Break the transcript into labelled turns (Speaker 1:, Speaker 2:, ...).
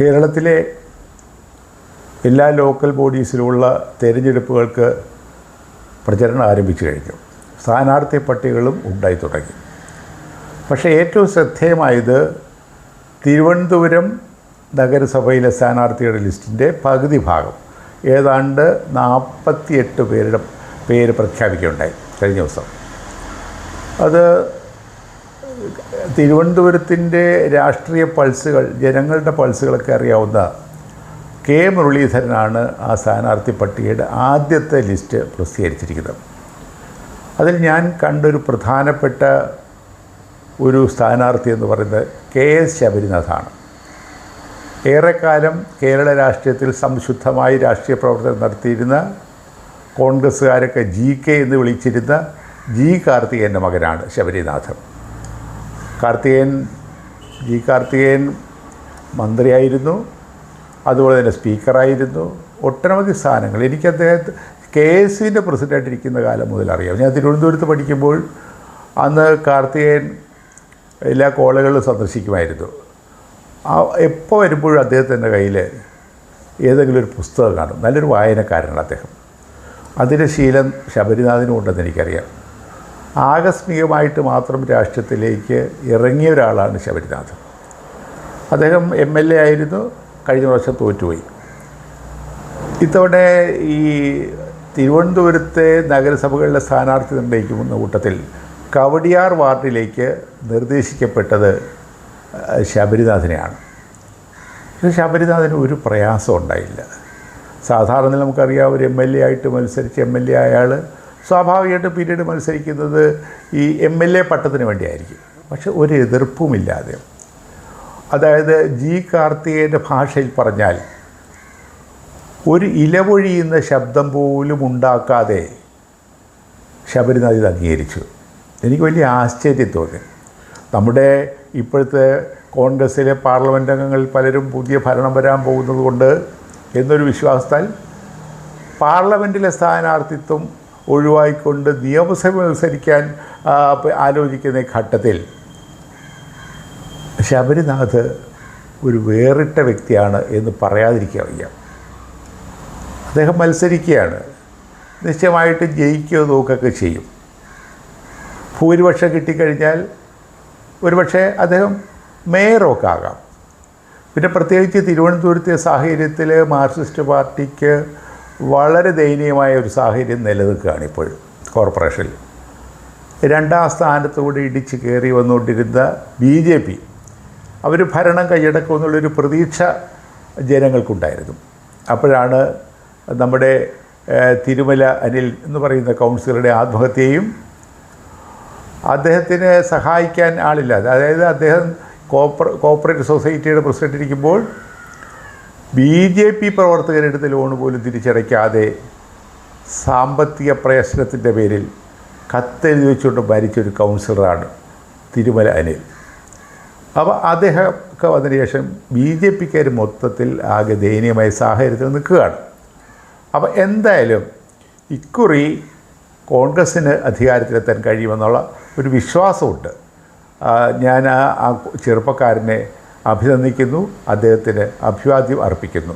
Speaker 1: കേരളത്തിലെ എല്ലാ ലോക്കൽ ബോഡീസിലുമുള്ള തെരഞ്ഞെടുപ്പുകൾക്ക് പ്രചരണം ആരംഭിച്ചു കഴിഞ്ഞു. സ്ഥാനാർത്ഥി പട്ടികകളും ഉണ്ടായി തുടങ്ങി. പക്ഷേ ഏറ്റവും ശ്രദ്ധേയമായത് തിരുവനന്തപുരം നഗരസഭയിലെ സ്ഥാനാർത്ഥിയുടെ ലിസ്റ്റിന്റെ പകുതി ഭാഗം. ഏതാണ്ട് നാൽപ്പത്തിയെട്ട് പേരുടെ പേര് പ്രഖ്യാപിക്കുകയുണ്ടായി കഴിഞ്ഞ ദിവസം. അത് തിരുവനന്തപുരത്തിന്റെ രാഷ്ട്രീയ പൾസുകൾ ജനങ്ങളുടെ പൾസുകളൊക്കെ അറിയാവുന്ന കെ മുരളീധരനാണ് ആ സ്ഥാനാർത്ഥി പട്ടികയുടെ ആദ്യത്തെ ലിസ്റ്റ് പ്രസിദ്ധീകരിച്ചിരിക്കുന്നത്. അതിൽ ഞാൻ കണ്ടൊരു പ്രധാനപ്പെട്ട ഒരു സ്ഥാനാർത്ഥി എന്ന് പറയുന്നത് കെ എസ് ശബരിനാഥാണ്. ഏറെക്കാലം കേരള രാഷ്ട്രീയത്തിൽ സംശുദ്ധമായി രാഷ്ട്രീയ പ്രവർത്തനം നടത്തിയിരുന്ന കോൺഗ്രസ്സുകാരൊക്കെ ജി കെ എന്ന് വിളിച്ചിരുന്ന ജി കാർത്തികേന്റെ മകനാണ് ശബരിനാഥൻ. കാർത്തികേയൻ ജി കാർത്തികേയൻ മന്ത്രിയായിരുന്നു. അതുപോലെ തന്നെ സ്പീക്കറായിരുന്നു. ഒട്ടനവധി സ്ഥാനങ്ങൾ. എനിക്ക് അദ്ദേഹത്തെ കെ എസ് സിന്റെ പ്രസിഡന്റായിട്ടിരിക്കുന്ന കാലം മുതൽ അറിയാം. ഞാൻ തിരുവനന്തപുരത്ത് പഠിക്കുമ്പോൾ അന്ന് കാർത്തികേയൻ എല്ലാ കോളേജുകളിലും സന്ദർശിക്കുമായിരുന്നു. ആ എപ്പോൾ വരുമ്പോഴും അദ്ദേഹത്തിന്റെ കയ്യിൽ ഏതെങ്കിലും ഒരു പുസ്തകം കാണും. നല്ലൊരു വായനക്കാരനാണ് അദ്ദേഹം. അതിന്റെ ശീലം ശബരിനാഥിനും ഉണ്ടെന്ന് എനിക്കറിയാം. ആകസ്മികമായിട്ട് മാത്രം രാഷ്ട്രീയത്തിലേക്ക് ഇറങ്ങിയ ഒരാളാണ് ശബരിനാഥ് അദ്ദേഹം എം എൽ എ ആയിരുന്നു കഴിഞ്ഞ വർഷം തോറ്റുപോയി. ഇത്തവണ ഈ തിരുവനന്തപുരത്തെ നഗരസഭകളിലെ സ്ഥാനാർത്ഥി നിർണയിക്കുന്ന കൂട്ടത്തിൽ കവടിയാർ വാർഡിലേക്ക് നിർദ്ദേശിക്കപ്പെട്ടത് ശബരിനാഥനെയാണ്. ശബരിനാഥന് ഒരു പ്രയാസം ഉണ്ടായില്ല. സാധാരണ നമുക്കറിയാം ഒരു എം എൽ എ ആയിട്ട് മത്സരിച്ച് എം എൽ എ അയാൾ സ്വാഭാവികമായിട്ട് പിന്നീട് മത്സരിക്കുന്നത് ഈ എം എൽ എ പട്ടത്തിന് വേണ്ടിയായിരിക്കും. പക്ഷെ ഒരു എതിർപ്പുമില്ലാതെ. അതായത് ജി കാർത്തികേയന്റെ ഭാഷയിൽ പറഞ്ഞാൽ ഒരു ഇലപൊഴിയുന്ന ശബ്ദം പോലും ഉണ്ടാക്കാതെ ശബരിനാഥ് അംഗീകരിച്ചു എനിക്ക് വലിയ ആശ്ചര്യം തോന്നി. നമ്മുടെ ഇപ്പോഴത്തെ കോൺഗ്രസ്സിലെ പാർലമെന്റ് അംഗങ്ങളിൽ പലരും പുതിയ ഭരണം വരാൻ പോകുന്നത് കൊണ്ട് എന്നൊരു വിശ്വാസത്താൽ പാർലമെന്റിലെ സ്ഥാനാർത്ഥിത്വം ഒഴിവായിക്കൊണ്ട് നിയമസഭ മത്സരിക്കാൻ ആലോചിക്കുന്ന ഘട്ടത്തിൽ. ശബരിനാഥ് ഒരു വേറിട്ട വ്യക്തിയാണ് എന്ന് പറയാതിരിക്കാൻ വയ്യ. അദ്ദേഹം മത്സരിക്കുകയാണ്. നിശ്ചയമായിട്ട് ജയിക്കുകയോ നോക്കുകയൊക്കെ ചെയ്യും. ഭൂരിപക്ഷം കിട്ടിക്കഴിഞ്ഞാൽ ഒരുപക്ഷെ അദ്ദേഹം മേയറൊക്കെ ആകാം. പിന്നെ പ്രത്യേകിച്ച് തിരുവനന്തപുരത്തെ സാഹചര്യത്തിൽ മാർക്സിസ്റ്റ് പാർട്ടിക്ക് വളരെ ദയനീയമായ ഒരു സാഹചര്യം നിലനിൽക്കുകയാണ് ഇപ്പോൾ കോർപ്പറേഷനിൽ. രണ്ടാം സ്ഥാനത്തുകൂടി ഇടിച്ച് കയറി വന്നുകൊണ്ടിരുന്ന ബി ജെ പി അവർ ഭരണം കൈയടക്കുമെന്നുള്ളൊരു പ്രതീക്ഷ ജനങ്ങൾക്കുണ്ടായിരുന്നു. അപ്പോഴാണ് നമ്മുടെ തിരുമല അനിൽ എന്ന് പറയുന്ന കൗൺസിലറുടെ ആത്മഹത്യയും അദ്ദേഹത്തിന് സഹായിക്കാൻ ആളില്ലാതെ അതായത് അദ്ദേഹം കോപ്പറ കോപ്പറേറ്റീവ് സൊസൈറ്റിയുടെ പ്രസിഡന്റ് ഇരിക്കുമ്പോൾ ബി ജെ പി പ്രവർത്തകരെടുത്ത ലോൺ പോലും തിരിച്ചടയ്ക്കാതെ സാമ്പത്തിക പ്രശ്നത്തിന്റെ പേരിൽ കത്തെഴുതി വെച്ചുകൊണ്ട് മരിച്ചൊരു കൗൺസിലറാണ് തിരുമല അനിൽ. അപ്പോൾ അദ്ദേഹമൊക്കെ വന്നതിന് ശേഷം ബി ജെ പിക്കാർ മൊത്തത്തിൽ ആകെ ദയനീയമായ സാഹചര്യത്തിൽ നിൽക്കുകയാണ്. അപ്പോൾ എന്തായാലും ഇക്കുറി കോൺഗ്രസ്സിന് അധികാരത്തിലെത്താൻ കഴിയുമെന്നുള്ള ഒരു വിശ്വാസമുണ്ട്. ഞാൻ ആ ചെറുപ്പക്കാരനെ അഭിനന്ദിക്കുന്നു. അദ്ദേഹത്തിന് അഭിവാദ്യം അർപ്പിക്കുന്നു.